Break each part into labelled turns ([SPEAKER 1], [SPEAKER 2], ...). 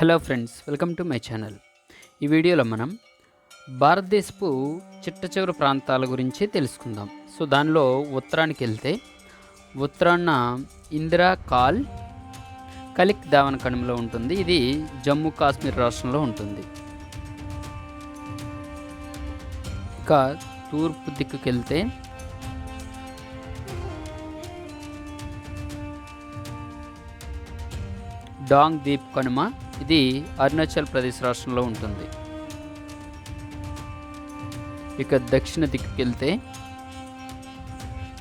[SPEAKER 1] Hello friends welcome to my channel. ఈ వీడియోలో మనం భారతదేశపు చిట్ట చివరి ప్రాంతాల గురించి తెలుసుకుందాం. సో దానిలో ఉత్తరానికి వెళ్తే ఉత్తరాన ఇందిరా కాల్ కలిక్ దావన్ కణంలో ఉంటుంది. ఇది జమ్మూ కాశ్మీర్ రాష్ట్రంలో ఉంటుంది. ఇక తూర్పు దిక్కుకి వెళ్తే డాంగ్ దీప్ కనుమ ఇది అరుణాచల్ ప్రదేశ్ రాష్ట్రంలో ఉంటుంది. ఇక దక్షిణ దిక్కుకి వెళ్తే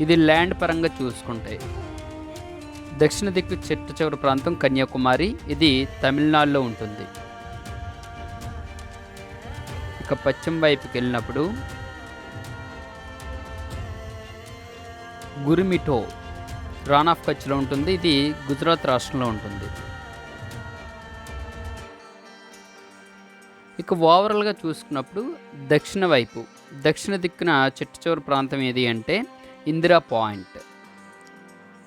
[SPEAKER 1] ఇది ల్యాండ్ పరంగా చూసుకుంటే. దక్షిణ దిక్కు చిట్ట చివరి ప్రాంతం కన్యాకుమారి ఇది తమిళనాడులో ఉంటుంది. ఇక పశ్చిమ వైపుకి వెళ్ళినప్పుడు గురిమిటో రాన్ ఆఫ్ కచ్లో ఉంటుంది. ఇది గుజరాత్ రాష్ట్రంలో ఉంటుంది. ఇక ఓవరాల్గా చూసుకున్నప్పుడు దక్షిణ వైపు దక్షిణ దిక్కున చిట్ట చివరి ప్రాంతం ఏది అంటే ఇందిరా పాయింట్.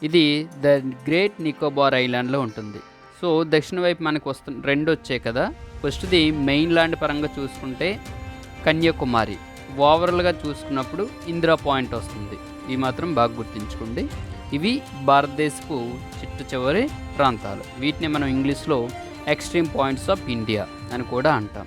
[SPEAKER 1] ఇది ద గ్రేట్ నికోబార్ ఐలాండ్లో ఉంటుంది. సో దక్షిణ వైపు మనకు వస్తు రెండు వచ్చాయి కదా. ఫస్ట్ది మెయిన్ ల్యాండ్ పరంగా చూసుకుంటే కన్యాకుమారి. ఓవరాల్గా చూసుకున్నప్పుడు ఇందిరా పాయింట్ వస్తుంది. ఇవి మాత్రం బాగా గుర్తుంచుకోండి. ఇవి భారతదేశపు చిట్ట చివరి ప్రాంతాలు. వీటిని మనం ఇంగ్లీష్లో ఎక్స్ట్రీమ్ పాయింట్స్ ఆఫ్ ఇండియా అని కూడా అంటాం.